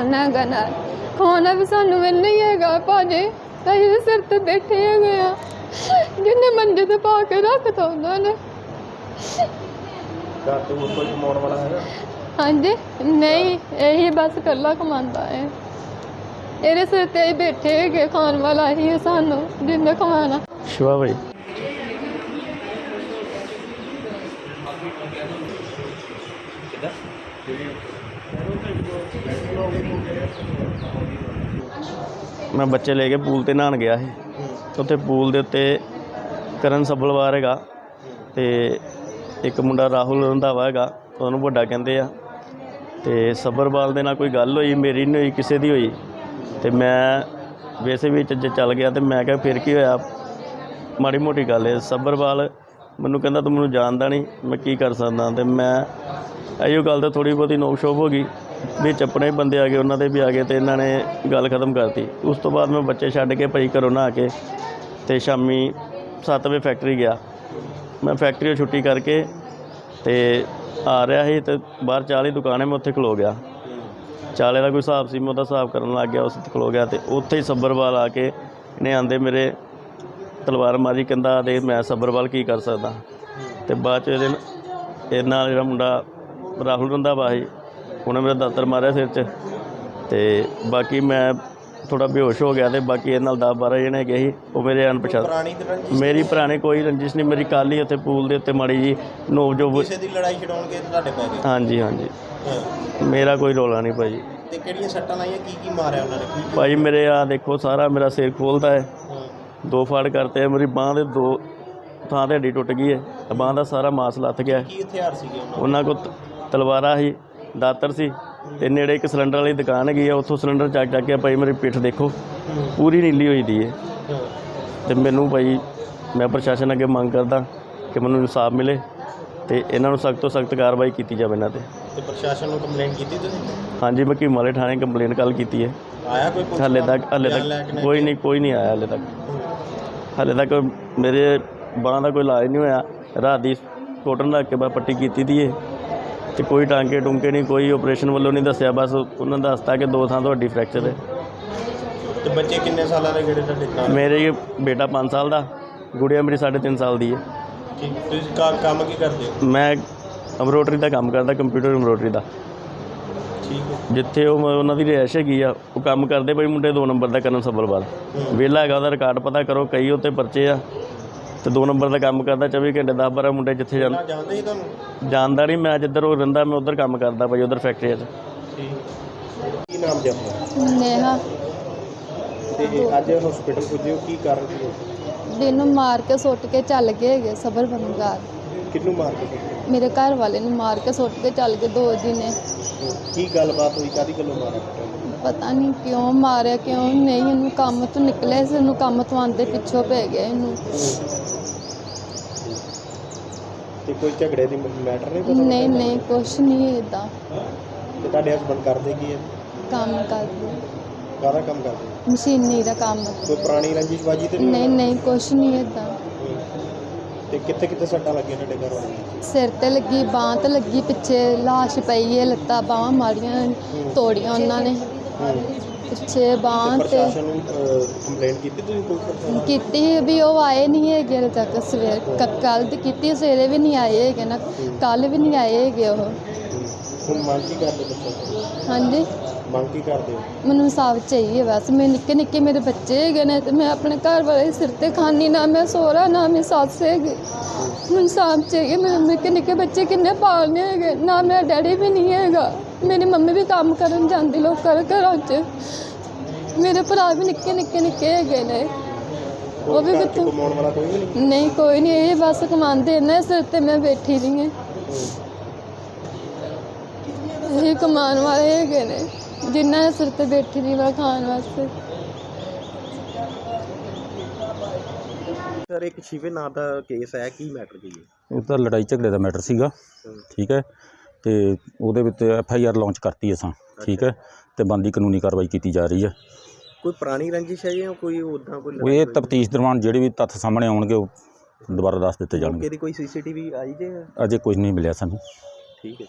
ਸਮਾਨ ਹੈਗਾ ਨਾਲ ਖਾਣਾ ਵੀ ਸਾਨੂੰ ਮਿਲ ਨਹੀਂ ਹੈਗਾ ਭਾਜੀ? ਅਸੀਂ ਦੇ ਸਿਰ ਤੇ ਬੈਠੇ ਹੈਗੇ ਆ। ਜਿੰਨੇ ਮੰਜੇ ਤੇ ਪਾ ਕੇ ਰੱਖਤਾ ਉਹਨਾਂ ਨੇ। ਘਰ ਤੇ ਕੋਈ ਕਮਾਉਣ ਵਾਲਾ ਹੈਗਾ? ਹਾਂਜੀ। ਨਹੀਂ ਇਹੀ ਬਸ ਇਕੱਲਾ ਕਮਾਉਂਦਾ ਹੈ। ਇਹਦੇ ਸਿਰ ਤੇ ਹੀ ਬੈਠੇ ਹੈਗੇ ਖਾਣ ਵਾਲਾ ਹੀ ਹੈ ਸਾਨੂੰ ਜਿੰਨੇ ਕਮਾਣਾ ਸ਼ਿਵਾ ਭਾਈ। ਮੈਂ ਬੱਚੇ ਲੈ ਕੇ ਪੂਲ ਤੇ ਨਹਾਉਣ ਗਿਆ ਸੀ। ਉੱਥੇ ਪੂਲ ਦੇ ਉੱਤੇ ਕਰਨ ਸੱਬਲਵਾਰ ਹੈਗਾ ਤੇ ਇੱਕ ਮੁੰਡਾ ਰਾਹੁਲ ਰੰਧਾਵਾ ਹੈਗਾ, ਉਹਨੂੰ ਵੱਡਾ ਕਹਿੰਦੇ ਆ। ਤੇ ਸੱਬਰਵਾਲ ਦੇ ਨਾਲ ਕੋਈ ਗੱਲ ਹੋਈ, ਮੇਰੀ ਨਹੀਂ ਹੋਈ, ਕਿਸੇ ਦੀ ਹੋਈ। ਤੇ ਮੈਂ ਵੈਸੇ ਵੀ ਚ ਚੱਲ ਗਿਆ ਤੇ ਮੈਂ ਕਿਹਾ ਫਿਰ ਕੀ ਹੋਇਆ? ਮਾੜੀ ਮੋਟੀ ਗੱਲ ਹੈ ਸੱਬਰਵਾਲ ਮੈਨੂੰ ਕਹਿੰਦਾ ਤੂੰ ਮੈਨੂੰ ਜਾਣਦਾ ਨਹੀਂ ਮੈਂ ਕੀ ਕਰ ਸਕਦਾ? ਤੇ ਮੈਂ ਇਹੋ ਗੱਲ ਤਾਂ ਥੋੜੀ ਬਹੁਤੀ ਨੋਕ ਸ਼ੋਪ ਹੋ ਗਈ ਵਿੱਚ ਆਪਣੇ ਬੰਦੇ ਆ ਗਏ, ਉਹਨਾਂ ਦੇ ਵੀ ਆ ਗਏ ਤੇ ਇਹਨਾਂ ਨੇ ਗੱਲ ਖਤਮ ਕਰਤੀ। ਉਸ ਤੋਂ ਬਾਅਦ ਮੈਂ ਬੱਚੇ ਛੱਡ ਕੇ ਭਾਈ ਘਰੋਂ ਆ ਕੇ ਤੇ ਸ਼ਾਮੀ 7 ਵਜੇ ਫੈਕਟਰੀ ਗਿਆ। ਮੈਂ ਫੈਕਟਰੀੋਂ ਛੁੱਟੀ ਕਰਕੇ ਤੇ ਆ ਰਿਹਾ ਸੀ ਤੇ ਬਾਹਰ ਚਾਹ ਦੀ ਦੁਕਾਨ ਹੈ, ਮੈਂ ਉੱਥੇ ਖਲੋ ਗਿਆ। ਚਾਲੇ ਦਾ ਕੋਈ ਹਿਸਾਬ ਸੀ, ਮੈਂ ਉਹਦਾ ਹਿਸਾਬ ਕਰਨ ਲੱਗ ਗਿਆ, ਉਸ ਤੇ ਖਲੋ ਗਿਆ ਤੇ ਉੱਥੇ ਹੀ ਸੱਬਰਵਾਲ ਆ ਕੇ ਇਹਨੇ ਆਂਦੇ ਮੇਰੇ ਤਲਵਾਰ ਮਾਰੀ, ਕਹਿੰਦਾ ਦੇ ਮੈਂ ਸੱਬਰਵਾਲ ਕੀ ਕਰ ਸਕਦਾ? ਤੇ ਬਾਅਦ ਚ ਇਹਦੇ ਨਾਲ- ਨਾਲ ਜਿਹੜਾ ਮੁੰਡਾ ਰਾਹੁਲ ਰੰਧਾਵਾ ਸੀ। ਉਹਨੇ ਮੇਰਾ ਦਾਤਰ ਮਾਰਿਆ ਸਿਰ 'ਚ। ਤੇ ਬਾਕੀ ਮੈਂ ਥੋੜਾ ਬੇਹੋਸ਼ ਹੋ ਗਿਆ ਤੇ ਬਾਕੀ ਇਹ ਨਾਲ 10 12 ਜਣੇ ਹੈਗੇ ਸੀ ਉਹ ਮੇਰੇ ਅਣਪਛਾਤ ਪੁਰਾਣੀ ਤੇ ਰੰਜਿਸ਼ ਮੇਰੀ ਪੁਰਾਣੇ ਕੋਈ ਰੰਜਿਸ਼ ਨਹੀਂ। ਮੇਰੀ ਕੱਲ੍ਹ ਹੀ ਉੱਥੇ ਪੂਲ ਦੇ ਉੱਤੇ ਮਾੜੀ ਜੀ ਨੋਬ ਜੋ ਕਿਸੇ ਦੀ ਲੜਾਈ ਛਡਾਉਣਗੇ ਤੁਹਾਡੇ ਪੈ ਗਏ? ਹਾਂਜੀ ਹਾਂਜੀ। ਮੇਰਾ ਕੋਈ ਰੋਲਾ ਨਹੀਂ ਭਾਈ। ਤੇ ਕਿਹੜੀਆਂ ਸੱਟਾਂ ਲਾਈਆਂ? ਕੀ ਕੀ ਮਾਰਿਆ ਉਹਨਾਂ ਨੇ? ਕੀ ਭਾਈ ਮੇਰੇ ਆ ਦੇਖੋ ਸਾਰਾ ਮੇਰਾ ਸਿਰ ਖੋਲਦਾ ਹੈ। ਹਾਂ। ਦੋ ਫਾੜ ਕਰਤੇ ਆ, ਮੇਰੀ ਬਾਹ ਦੇ ਦੋ ਥਾਂ ਤੇ ਹੱਡੀ ਟੁੱਟ ਗਈ ਹੈ। ਬਾਹ ਦਾ ਸਾਰਾ ਮਾਸ ਲੱਥ ਗਿਆ। ਹੈ। ਕੀ ਹਥਿਆਰ ਸੀਗੇ ਉਹਨਾਂ ਉਹਨਾਂ ਕੋਲ ਤ- ਤਲਵਾਰਾਂ ਸੀ ਦਾਤਰ ਸੀ ਤੇ ਨੇੜੇ ਇੱਕ ਸਿਲੰਡਰ ਵਾਲੀ ਦੁਕਾਨ ਹੈਗੀ ਆ ਉੱਥੋਂ ਸਿਲੰਡਰ ਚੱਕ ਚੱਕ ਕੇ ਭਾਈ ਮੇਰੀ ਪਿੱਠ ਦੇਖੋ ਪੂਰੀ ਨੀਲੀ ਹੋਈ ਦੀ ਹੈ। ਤੇ ਮੈਨੂੰ ਭਾਈ ਮੈਂ ਪ੍ਰਸ਼ਾਸਨ ਅੱਗੇ ਮੰਗ ਕਰਦਾ ਕਿ ਮੈਨੂੰ ਇਨਸਾਫ ਮਿਲੇ ਤੇ ਇਹਨਾਂ ਨੂੰ ਸਖਤ ਤੋਂ ਸਖਤ ਕਾਰਵਾਈ ਕੀਤੀ ਜਾਵੇ ਇਹਨਾਂ ਤੇ। ਤੇ ਪ੍ਰਸ਼ਾਸਨ ਨੂੰ ਕੰਪਲੇਂਟ ਕੀਤੀ ਤੁਸੀਂ? ਹਾਂਜੀ ਮੈਂ ਕੀਮਾਲੇ ਥਾਣੇ ਕੰਪਲੇਂਟ ਕੱਲ ਕੀਤੀ ਹੈ ਆਇਆ ਕੋਈ ਪੁਲਿਸ ਹਾਲੇ? ਤੱਕ ਹਾਲੇ ਤੱਕ ਕੋਈ ਨਹੀਂ ਕੋਈ ਨਹੀਂ ਆਇਆ ਹਾਲੇ ਤੱਕ। ਹਾਲੇ ਤੱਕ ਮੇਰੇ ਬਾਹਾਂ ਦਾ ਕੋਈ ਇਲਾਜ ਨਹੀਂ ਹੋਇਆ। ਰਾਤ ਦੀ ਕੋਟਨ ਰੱਖ ਕੇ ਬਸ ਪੱਟੀ ਕੀਤੀ ਦੀ ਏ। ਤੇ ਕੋਈ ਟਾਂਕੇ ਟੁੰਕੇ ਨਹੀਂ ਕੋਈ ਆਪਰੇਸ਼ਨ ਵੱਲੋਂ ਨਹੀਂ ਦੱਸਿਆ ਬਸ ਉਹਨਾਂ ਨੇ ਦੱਸਤਾ ਕਿ ਦੋ ਥਾਂ ਤੁਹਾਡੀ ਫ੍ਰੈਕਚਰ ਹੈ। ਤੇ ਬੱਚੇ ਕਿੰਨੇ ਸਾਲਾਂ ਦੇ ਜਿਹੜੇ ਤੁਹਾਡੇ ਨਾਲ? ਮੇਰੇ ਬੇਟਾ 5 ਸਾਲ ਦਾ ਗੁੜੀਆ ਮੇਰੀ 3.5 ਸਾਲ ਦੀ ਹੈ। ਠੀਕ ਤੁਸੀਂ ਕਾ- ਕੰਮ ਕੀ ਕਰਦੇ ਹੋ? ਮੈਂ ਐਮਬਰੋਡਰੀ ਦਾ ਕੰਮ ਕਰਦਾ ਕੰਪਿਊਟਰ ਐਮਬਰੋਡਰੀ ਦਾ। ਠੀਕ ਹੈ। ਜਿੱਥੇ ਉਹ ਮ- ਉਹਨਾਂ ਦੀ ਰਿਹਾਇਸ਼ ਹੈਗੀ ਆ ਉਹ ਕੰਮ ਕਰਦੇ ਬਈ ਮੁੰਡੇ 2 ਨੰਬਰ ਦਾ ਕਰਨ ਸੱਬਲਵਾਲ। ਵਿਹਲਾ ਹੈਗਾ ਉਹਦਾ ਰਿਕਾਰਡ ਪਤਾ ਕਰੋ ਕਈ ਉੱਤੇ ਪਰਚੇ ਆ। ਤੇ 2 ਨੰਬਰ ਦਾ ਕੰਮ ਕਰਦਾ 24 ਘੰਟੇ 10 12 ਮੁੰਡੇ ਜਿੱਥੇ ਨਾ ਜਾਣਦੇ ਹੀ ਤੁਹਾਨੂੰ? ਜਾਣਦਾ ਨਹੀਂ ਮੈਂ ਜਿੱਧਰ ਉਹ ਰਹਿੰਦਾ ਮੈਂ ਉਧਰ ਕੰਮ ਕਰਦਾ ਭਾਈ ਉਧਰ ਫੈਕਟਰੀ 'ਚ। ਠੀਕ ਕੀ ਨਾਮ ਜੀ ਆਪਣਾ? ਨੇਹਾ। ਤੇ ਅੱਜ ਹਸਪੀਟਲ ਪੁੱਜੇ ਹੋ ਕੀ ਕਾਰਨ ਕੀ ਹੈ? ਦਿਨ ਮਾਰ ਕੇ ਸੁੱਟ ਕੇ ਚੱਲ ਗਏ ਹੈਗੇ ਸਬਰ ਬੰਗਾਰ ਕਿਹਨੂੰ ਮਾਰ ਕੇ? ਮੇਰੇ ਘਰ ਵਾਲੇ ਨੂੰ ਮਾਰ ਕੇ ਸੁੱਟ ਕੇ ਚੱਲ ਗਏ ਦੋ ਦਿਨੇ ਕੀ ਗੱਲਬਾਤ ਹੋਈ? ਕਾਦੀ ਗੱਲੋਂ ਮਾਰਿਆ? ਕੁੱਟਿਆ? ਪਤਾ ਨਹੀਂ ਕਿਉਂ ਮਾਰਿਆ ਕਿਉਂ ਨਹੀਂ? ਇਹਨੂੰ ਕੰਮ ਤੋਂ ਨਿਕਲਿਆ ਸੀ ਇਹਨੂੰ ਕੰਮ ਤੋਂ ਆਂਦੇ ਪਿੱਛੋਂ ਪੈ ਗਿਆ ਇਹਨੂੰ। ਤੇ ਕੋਈ ਝਗੜੇ ਦੀ ਮੈਟਰ ਨਹੀਂ ਪਤਾ ਨਹੀਂ ਨਹੀਂ ਕੁਛ ਨਹੀਂ ਇਦਾਂ ਤੇ ਤੁਹਾਡੇ ਹਸਬੰਡ ਕਰਦੇ ਕੀ ਹੈ? ਕੰਮ ਕਰਦੇ। ਕਾਹਦਾ ਕੰਮ ਕਰਦੇ? ਮਸ਼ੀਨੀ ਦਾ ਕੰਮ। ਕੋਈ ਪੁਰਾਣੀ ਰੰਜਿਸ਼ਬਾਜੀ ਤੇ ਨਹੀਂ ਨਹੀਂ ਕੁਛ ਨਹੀਂ ਇਦਾਂ ਤੇ ਕਿੱਥੇ ਕਿੱਥੇ ਸੱਟਾਂ ਲੱਗੀਆਂ ਤੁਹਾਡੇ ਘਰ ਵਾਲੇ? ਸਿਰ ਤੇ ਲੱਗੀ ਬਾਂਹ ਤੇ ਲੱਗੀ ਪਿੱਛੇ ਲਾਸ਼ ਪਈ ਹੈ ਲੱਤਾਂ ਬਾਹਾਂ ਮਾਰੀਆਂ ਤੋੜੀਆਂ ਉਹਨਾਂ ਨੇ। ਪਿੱਛੇ ਬਾਂਹ ਤੇ ਪ੍ਰਸ਼ਾਸਨ ਨੂੰ ਕੰਪਲੇਂਟ ਕੀਤੀ ਤੁਸੀਂ ਕੋਈ ਪ੍ਰਸ਼ਾਸਨ ਕੀਤੀ ਵੀ ਉਹ ਆਏ ਨਹੀਂ ਹੈਗੇ ਹਲੇ ਤੱਕ ਸਵੇਰ ਕੱਲ ਦੀ ਕੀਤੀ ਸਵੇਰੇ ਵੀ ਨਹੀਂ ਆਏ ਹੈਗੇ ਨਾ ਕੱਲ ਵੀ ਨਹੀਂ ਆਏ ਹੈਗੇ ਉਹ। ਹੁਣ ਮੰਗ ਕੀ ਕਰਦੇ ਪ੍ਰਸ਼ਾਸਨ ਹਾਂਜੀ। ਮੰਗ ਕੀ ਕਰਦੇ? ਹੋ ਮੈਨੂੰ ਇਨਸਾਫ ਚਾਹੀਏ ਬਸ। ਮੈਂ ਨਿੱਕੇ ਨਿੱਕੇ ਮੇਰੇ ਬੱਚੇ ਹੈਗੇ ਨੇ ਤੇ ਮੈਂ ਆਪਣੇ ਘਰ ਵਾਲੇ ਸਿਰ ਤੇ ਖਾਨੀ ਨਾ ਮੈਂ ਸੋਹਰਾ ਨਾ ਮੈਂ ਸੱਸ ਹੈਗੀ। ਮੈਨੂੰ ਇਨਸਾਫ ਚਾਹੀਏ। ਮੇਰੇ ਨਿੱਕੇ ਨਿੱਕੇ ਬੱਚੇ ਕਿੰਨੇ ਪਾਲਨੇ ਹੈਗੇ। ਨਾ ਮੇਰਾ ਡੈਡੀ ਵੀ ਨਹੀਂ ਹੈਗਾ। ਮੇਰੀ ਮੰਮੀ ਵੀ ਕੰਮ ਕਰਨ ਜਾਂਦੀ ਲੋਕਾਂ ਦੇ ਘਰਾਂ 'ਚ। ਮੇਰੇ ਭਰਾ ਵੀ ਨਿੱਕੇ ਨਿੱਕੇ ਨਿੱਕੇ ਹੈਗੇ ਨੇ। ਉਹ ਵੀ ਘਰ 'ਚ ਕਿੱਥੋਂ? ਕਮਾਉਣ ਵਾਲਾ ਕੋਈ ਵੀ ਨਹੀਂ? ਨਹੀਂ ਕੋਈ ਨਹੀਂ। ਇਹ ਬਸ ਕਮਾਉਂਦੇ ਨੇ ਸਿਰ ਤੇ ਮੈਂ ਬੈਠੀ ਰਹੀ ਹਾਂ। ਇਹ ਕਮਾਉਣ ਵਾਲੇ ਹੈਗੇ ਨੇ ਜਿਨ੍ਹਾਂ ਦੇ ਸਿਰ ਤੇ ਬੈਠੀ ਰਹੀ ਮੈਂ ਖਾਣ ਵਾਸਤੇ। ਸਰ ਇੱਕ ਸ਼ਿਵੇ ਨਾਂ ਦਾ ਕੇਸ ਹੈ ਕੀ ਮੈਟਰ ਕੀ ਹੈ? ਇਹ ਤਾਂ ਲੜਾਈ ਝਗੜੇ ਦਾ ਮੈਟਰ ਸੀਗਾ ਠੀਕ ਹੈ? ਤੇ ਉਹਦੇ ਵਿੱਚ ਐਫ ਆਈ ਆਰ ਲਾਂਚ ਕਰਤੀ ਅਸਾਂ ਠੀਕ ਹੈ? ਤੇ ਬੰਦੀ ਕਾਨੂੰਨੀ ਕਾਰਵਾਈ ਕੀਤੀ ਜਾ ਰਹੀ ਹੈ। ਕੋਈ ਪੁਰਾਣੀ ਰੰਜਿਸ਼ ਹੈ ਜਾਂ ਕੋਈ ਉਦਾਂ ਕੋਈ ਇਹ ਤਫਤੀਸ਼ ਦੌਰਾਨ ਜਿਹੜੇ ਵੀ ਤੱਥ ਸਾਹਮਣੇ ਆਉਣਗੇ ਉਹ ਦੁਬਾਰਾ ਦੱਸ ਦਿੱਤੇ ਜਾਣਗੇ। ਦੀ ਕੋਈ ਸੀਸੀਟੀਵੀ ਆਈ ਜੇ? ਅਜੇ ਕੁਝ ਨਹੀਂ ਮਿਲਿਆ ਸਾਨੂੰ। ਠੀਕ ਹੈ।